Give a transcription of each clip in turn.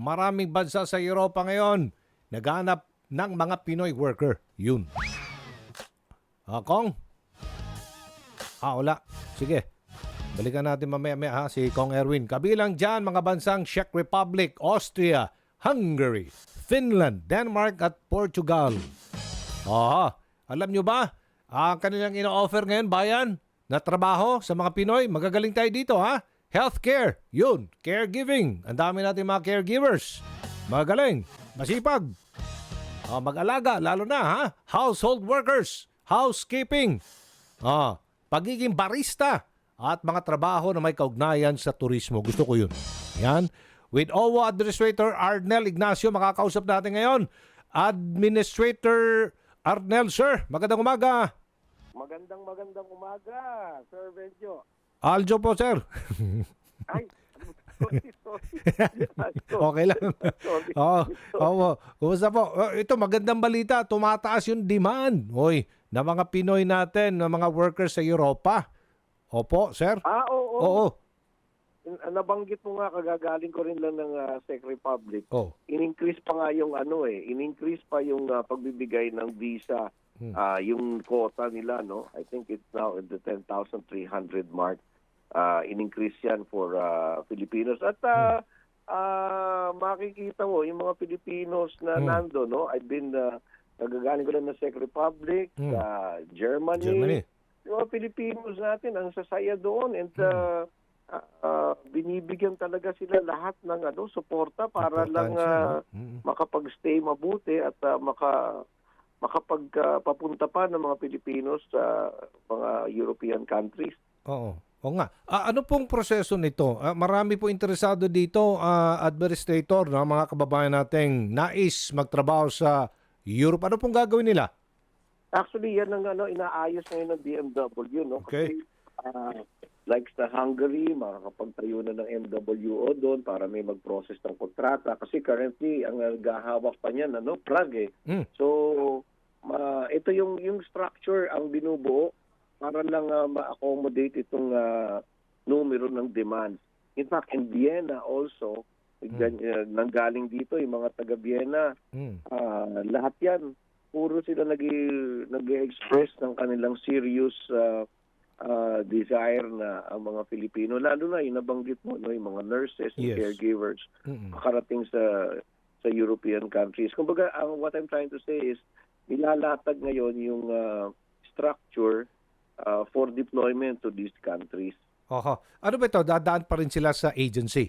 maraming bansa sa Europa ngayon naghanap ng mga Pinoy worker. Yun. Ah, Kong? Ah, wala. Sige. Balikan natin mamaya-maya ha, si Kong Erwin. Kabilang dyan mga bansang Czech Republic, Austria, Hungary, Finland, Denmark at Portugal. Ah, alam nyo ba, ang kanilang ino-offer ngayon, bayan, na trabaho sa mga Pinoy, magagaling tayo dito ha. Healthcare, yun, caregiving. Ang dami natin mga caregivers. Magaling, masipag. Ah, mag-alaga, lalo na ha. Household workers, housekeeping. Ah, pagiging barista at mga trabaho na may kaugnayan sa turismo. Gusto ko yun. Yan. With OWA Administrator Arnel Ignacio, makakausap natin ngayon. Administrator Arnel, sir. Magandang umaga. Magandang magandang umaga, Sir Benjo. Aljo po, sir. Ay, sorry, sorry. Ay, sorry. okay lang. Sorry. Oo. Oo. Kumusta po? Oh, Ito, magandang balita. Tumataas yung demand. Hoy, na mga Pinoy natin, na mga workers sa Europa. Opo, sir. Ah, oo. Oo. Nabanggit mo nga, kagagaling ko rin lang ng ah, Czech Republic. Oh. In-increase pa nga yung ano eh, in-increase pa yung ah, pagbibigay ng visa, Hmm. ah, yung quota nila, no? I think it's now in the 10,300 mark. Ah, in-increase yan for ah, Filipinos. At ah, ah, makikita mo, yung mga Filipinos na Hmm. nando, no? I've been, ah, nagagaling ko lang ng Czech Republic, Hmm. ah, Germany, Germany. yung mga Filipinos natin ang sasaya doon and uh, ah, ah, binibigyan talaga sila lahat ng ano suporta para lang? Mm. makapag-stay mabuti at ah, maka makapagpapunta pa ng mga Pilipinos sa mga European countries. Oo. O nga. Ah, ano pong proseso nito? Ah, marami po interesado dito, ah, administrator, no? mga kababayan nating nais magtrabaho sa Europe. Ano pong gagawin nila? Actually, yan ang ano inaayos ngayon ng BMW, no? Okay. Kasi ah, like sa Hungary, makakapagtayo na ng MWO doon para may mag-process ng kontrata kasi currently ang naghahawak pa niyan ano, Prague eh. Mm. So, ma ito yung yung structure ang binubuo para lang ah, ma-accommodate itong ah, numero ng demands. In fact, in Vienna also, ah, nanggaling dito yung mga taga Vienna, Mm. ah, lahat yan, puro sila nag nag-express ng kanilang serious ah, ah, desire na ang mga Pilipino, lalo na yung nabanggit mo, no, yung mga nurses and Yes. caregivers, Mm-mm. makarating sa sa European countries. Kumbaga, ang what I'm trying to say is nilalatag ngayon yung ah, structure ah, for deployment to these countries. Oho. Ano ba ito? Dadaan pa rin sila sa agency?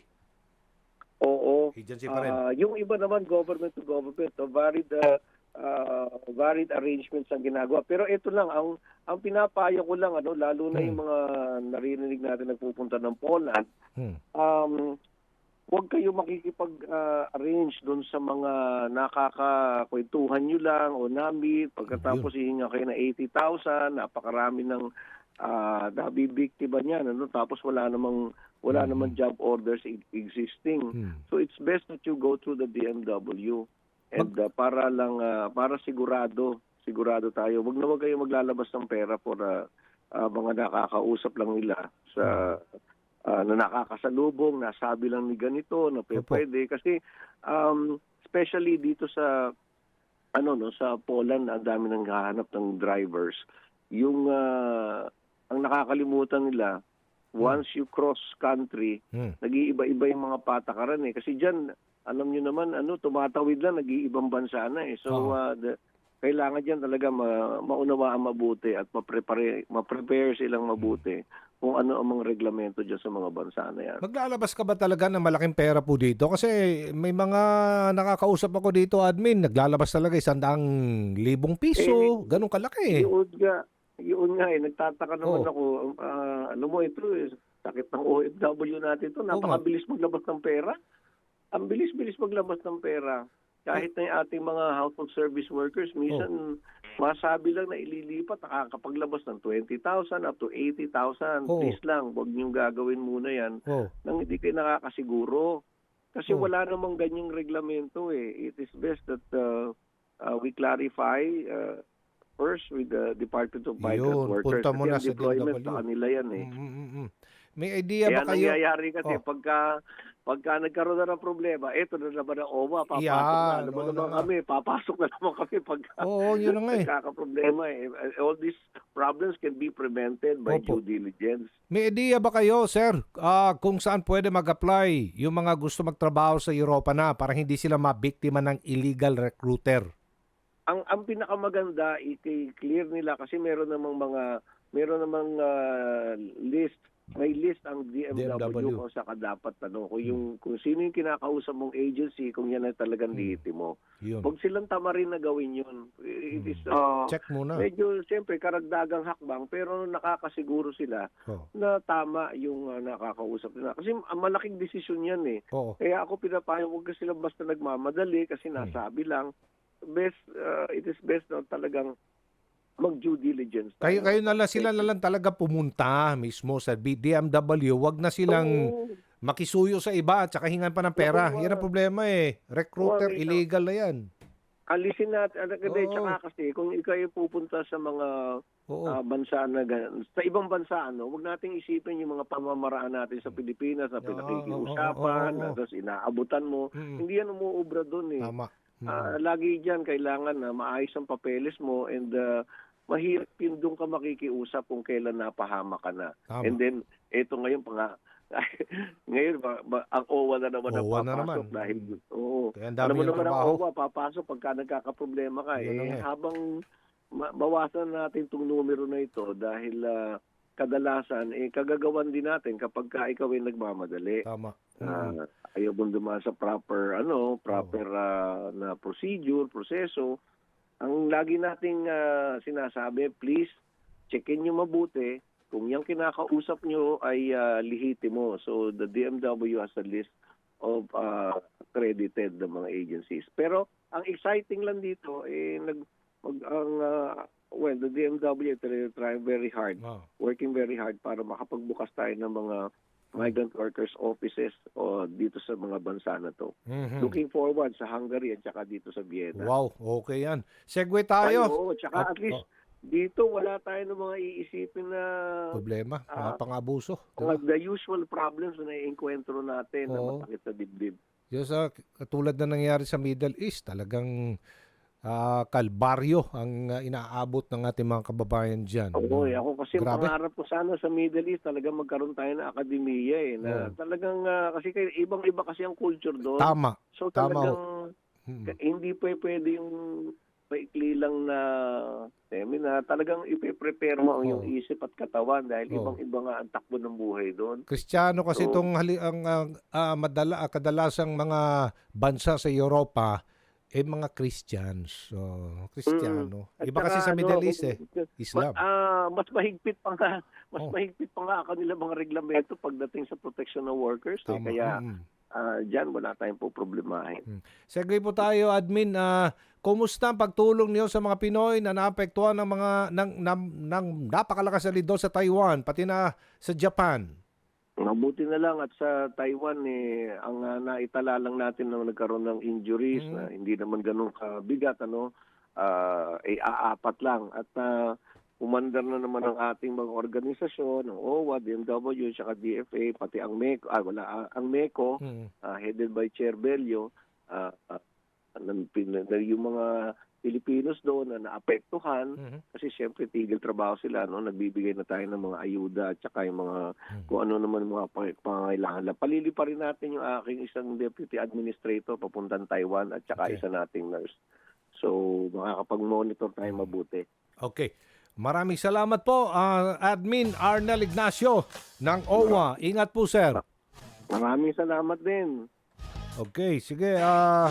Oo. Agency pa rin. Ah, yung iba naman government to government, so varied uh, ah, varied arrangements ang ginagawa. Pero ito lang ang ang pinapayo ko lang ano lalo na Hmm. yung mga narinig natin nagpupunta ng Poland, Hmm. um huwag kayo makikipag-arrange doon sa mga nakakakwentuhan nyo lang o namit. Pagkatapos hihinga kayo ng 80,000, napakarami ng uh, nabibiktima niyan. Ano? Tapos wala namang, wala Mhm. namang job orders existing. Hmm. So it's best that you go through the DMW and uh, para lang uh, para sigurado sigurado tayo. Wag na wag kayo maglalabas ng pera for uh, uh, mga nakakausap lang nila sa uh, na nakakasalubong, nasabi lang ni ganito na pe- pwede kasi um, especially dito sa ano no sa Poland ang dami nang hahanap ng drivers. Yung uh, ang nakakalimutan nila once you cross country Hmm. nag-iiba-iba yung mga patakaran eh. Kasi dyan, alam nyo naman, ano, tumatawid lang, nag-iibang bansa na eh. So, Oo. uh, the- kailangan dyan talaga ma- maunawaan mabuti at ma-prepare, ma-prepare silang mabuti kung ano ang mga reglamento dyan sa mga bansa na yan. Maglalabas ka ba talaga ng malaking pera po dito? Kasi may mga nakakausap ako dito, admin, naglalabas talaga isang daang libong piso. Ganun kalaki. Yun nga, yun nga eh, nagtataka naman Oo. ako, ah, ano mo ito eh, sakit ng OFW natin ito, napakabilis maglabas ng pera. Ang bilis-bilis maglabas ng pera. Kahit na yung ating mga household service workers, minsan masabi lang na ililipat, nakakapaglabas ng 20,000 up to 80,000. Oo. Please lang, huwag niyong gagawin muna yan Oh. nang hindi kayo nakakasiguro. Kasi Oh. wala namang ganyang reglamento eh. It is best that uh, uh, we clarify uh, first with the Department of Migrant Yun, Workers. punta mo Kasi na sa deployment sa kanila yan eh. Mm, mm, mm. May idea Kaya ba kayo? nangyayari kasi Oh. pagka Pagka nagkaroon na ng problema, eto na naman ang OWA, papasok Yan, na naman oo naman na nga. kami, papasok na naman kami pagka Oo, yun nga eh. nagkakaproblema eh. All these problems can be prevented by Opo. due diligence. May idea ba kayo, sir, ah, kung saan pwede mag-apply yung mga gusto magtrabaho sa Europa na para hindi sila mabiktima ng illegal recruiter? ang ang pinakamaganda i-clear nila kasi meron namang mga meron namang ah, list may list ang DMW, DMW. kung saan ka dapat ano kung yung kung sino yung kinakausap mong agency kung yan ay talagang Hmm. lehitimo. Yun. Huwag silang tamarin na gawin yun. It Hmm. is ah, Check muna. medyo siyempre karagdagang hakbang pero nakakasiguro sila Oo. na tama yung ah, nakakausap nila. Kasi ah, malaking desisyon yan eh. Oo. Kaya ako pinapayo huwag ka sila basta nagmamadali kasi Hmm. nasabi lang best uh, it is best na talagang mag due diligence. tayo. Kayo, kayo na lang, sila na lang talaga pumunta mismo sa DMW. Wag na silang Oo. makisuyo sa iba at saka hingan pa ng pera. Oo, Yan ang problema eh. Recruiter, Oo, ito. illegal na yan. alisin natin ano kasi Oo. tsaka kasi kung ikaw ay pupunta sa mga Oo. ah, bansa na gan- sa ibang bansa ano, wag nating isipin yung mga pamamaraan natin sa Pilipinas na Oo, pinakikiusapan, oo, oo, oo. tapos inaabutan mo. Mm, Hindi yan umuubra doon eh. Tama. Mm. Ah, lagi diyan kailangan na maayos ang papeles mo and uh, mahirap yun doon ka makikiusap kung kailan napahama ka na. Tama. And then, eto ngayon pa nga, ngayon ba, ba- ang OWA na naman ang na papasok naman. dahil, oo. Kaya ang dami naman ang. OWA, papasok pagka nagkakaproblema ka. Na Eh, eh. habang ma- bawasan natin itong numero na ito dahil ah, kadalasan, eh, kagagawan din natin kapag ka ikaw ay nagmamadali. Tama. Ah, ayaw mong dumaan sa proper ano, proper ah, na procedure, proseso. Ang lagi nating ah, sinasabi, please checkin niyo mabuti kung yung kinakausap niyo ay ah, lehitimo. So the DMW has a list of ah, accredited na mga agencies. Pero ang exciting lang dito eh nag mag, ang ah, well the DMW is trying very hard Ah. working very hard para makapagbukas tayo ng mga migrant workers offices o dito sa mga bansa na to. Mhm. Looking forward sa Hungary at saka dito sa Vienna. Wow, okay yan. Segue Ay, tayo. oo, tsaka Oh, at least oh, dito wala tayo ng mga iisipin na problema, mga Ah, pang-abuso. mga the usual problems na naiengkwentro natin na Oo. masakit sa dibdib. Yung sa katulad na nangyari sa Middle East, talagang ah, kalbaryo ang ah, inaabot ng ating mga kababayan diyan. Oo, eh, ako kasi Grabe. pangarap ko sana sa Middle East talagang magkaroon tayo ng akademiya eh. Na Oo. talagang ah, kasi kay- ibang-iba kasi ang culture doon. Tama. So Tama talagang Mm. Ka- hindi pa pwede yung paikli lang na seminar. Talagang ipe-prepare mo ang iyong Oo. isip at katawan dahil Oo. ibang-iba nga ang takbo ng buhay doon. Kristiyano kasi Oo. itong hali, ang ah, ah, madala, kadalasang mga bansa sa Europa eh mga Christians. So, Kristiyano. At Iba kasi sa Middle ano, East eh, Islam. Ah, mas mahigpit pa nga, mas Oh. mahigpit pa nga kanila mga reglamento pagdating sa protection ng workers. Eh. Tama. Kaya Mm. ah, diyan wala tayong po problemahin. Segue po tayo, admin. Ah, kumusta ang pagtulong niyo sa mga Pinoy na naapektuhan ng mga ng, ng, ng napakalakas na lindol sa Taiwan pati na sa Japan? Mabuti na lang at sa Taiwan eh ang uh, naitala lang natin na nagkaroon ng injuries Mm. na hindi naman ganun kabigat ano ah ay aapat lang at uh, umandar na naman ang ating mga organisasyon, ang OWA, DMW, saka DFA, pati ang MECO, ah, wala, ang MECO, Mm. ah, headed by Chair Bello, nan- pin- na- yung mga Pilipinos doon na naapektuhan, Mhm. kasi siyempre tigil trabaho sila no nagbibigay na tayo ng mga ayuda at saka yung mga Mm. kung ano naman mga pang- pangangailangan lang. Palili pa rin natin yung aking isang deputy administrator papuntang Taiwan at saka Okay. isa nating nurse. So makakapag-monitor tayo mabuti. Okay. Maraming salamat po, ah, Admin Arnel Ignacio ng OWA. Ingat po, sir. Maraming salamat din. Okay, sige. ah